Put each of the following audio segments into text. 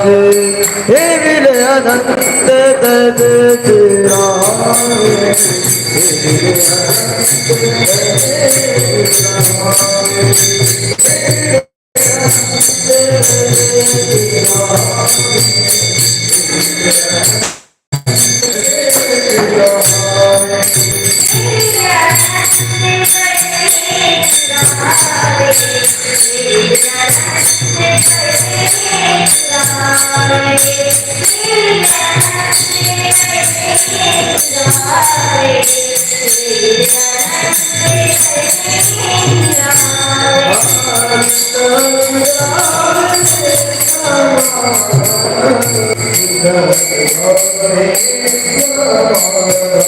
എവിടെ Thank you. Oh, my God.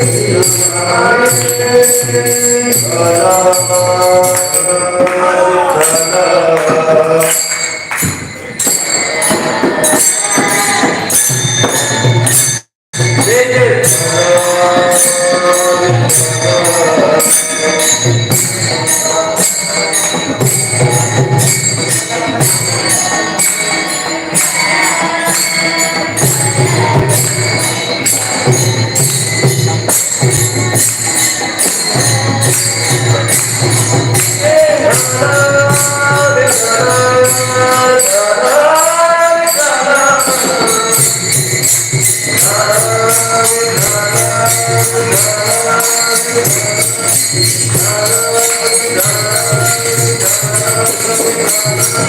Hare Hare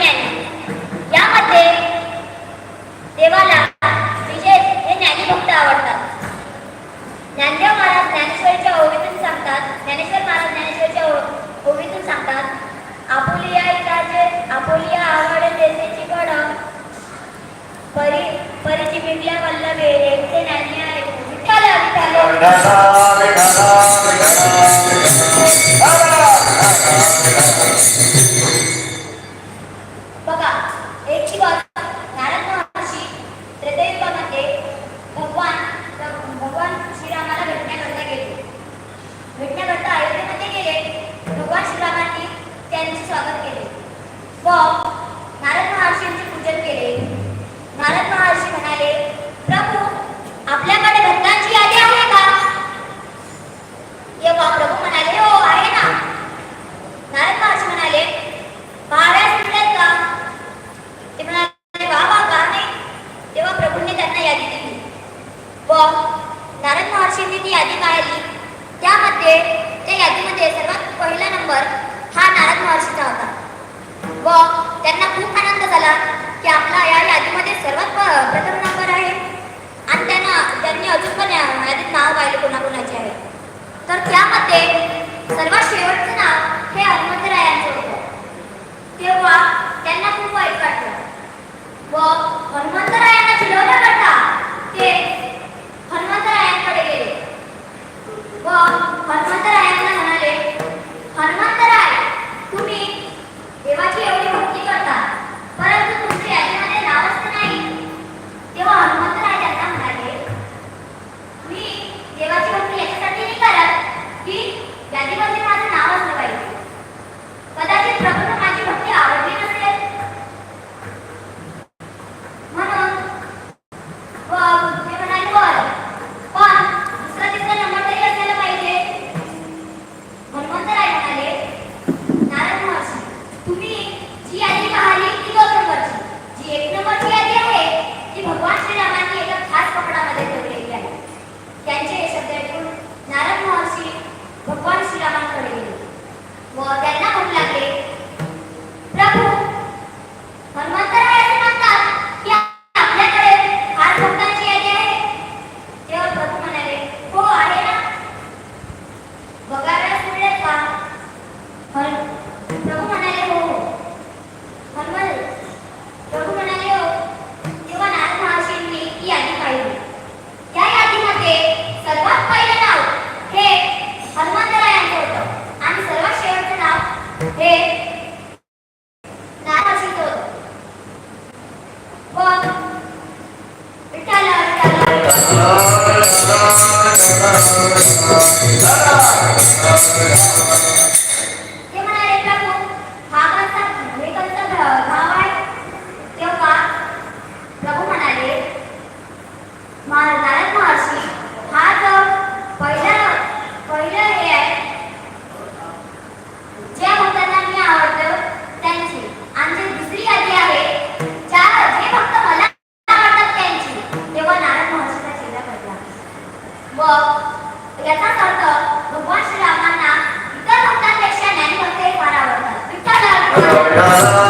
ज्ञानी यामध्ये देवाला विशेष हे ज्ञानी आवडतात. ज्ञानदेव महाराज ज्ञानेश्वरीच्या ओवीतून सांगतात. ज्ञानेश्वर महाराज ज्ञानेश्वरीच्या ओवीतून सांगतात. आपुलिया इकाचे आवड देशेची कड परी परीची बिबल्या वल्लभे. एकटे ज्ञानी आहे व याचाच अर्थ इतर भक्तांपेक्षा ज्ञानी भक्त फार आवडतात. Vitthal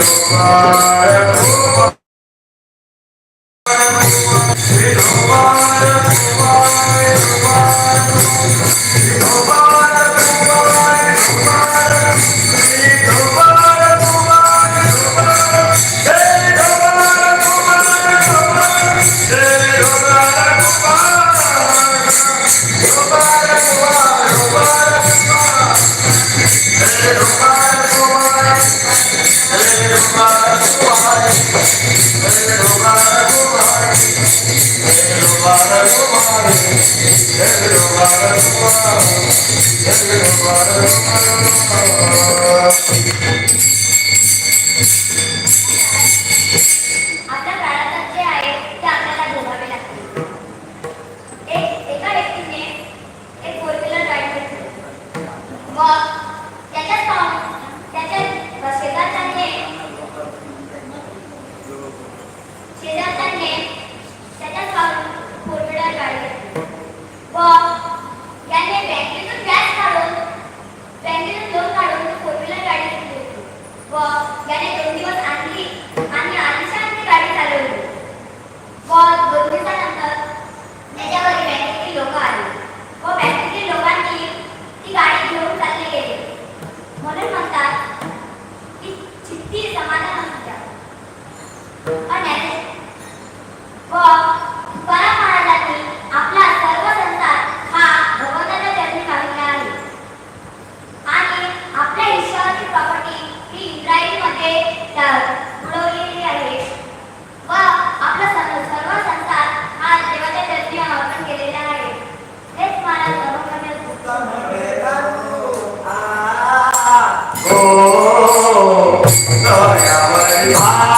Thank you. 照亮了你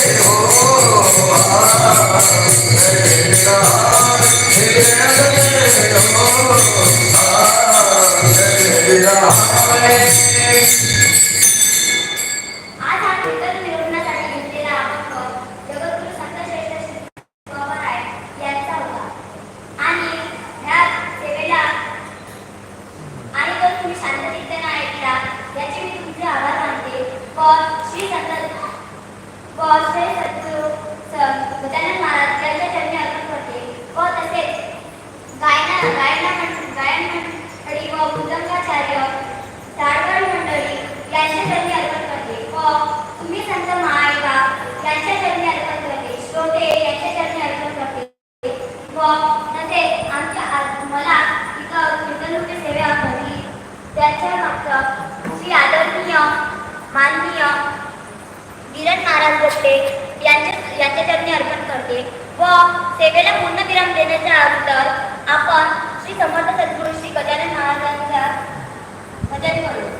Señor. बॉसचे सद्गुरू गजानन महाराज यांच्या चरणी अर्पण करते व तसेच गायना गायना गायन मंडळी व भुजंगाचार्य धारगड मंडळी यांच्या चरणी अर्पण करते व तुम्ही संत महाआईबा यांच्या चरणी अर्पण करते श्रोते यांच्या चरणी करते व तसेच आमच्या मला इथं गुंतवणुकी सेवा भरली त्याच्या मागचं श्री आदरणीय माननीय किरण नाराज गोपटे यांचे यांचे चरणी अर्पण करते व सेवेला पूर्ण विराम देण्याच्या अगोदर आपण श्री समर्थ सद्गुरू श्री गजानन महाराजांचा भजन करू.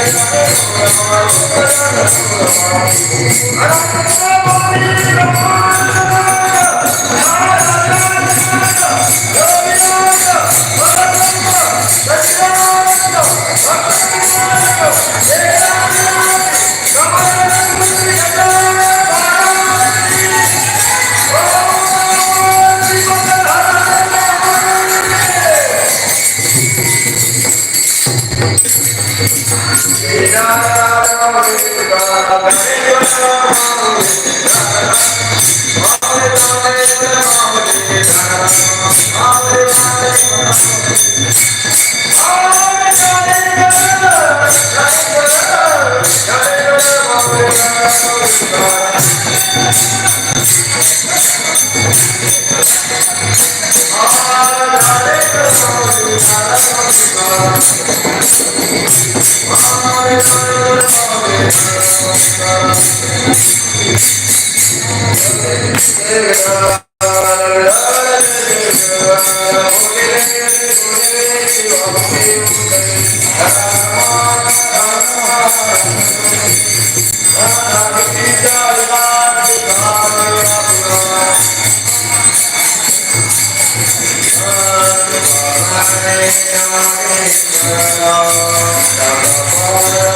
Thank you. Amém. Krishna, Krishna,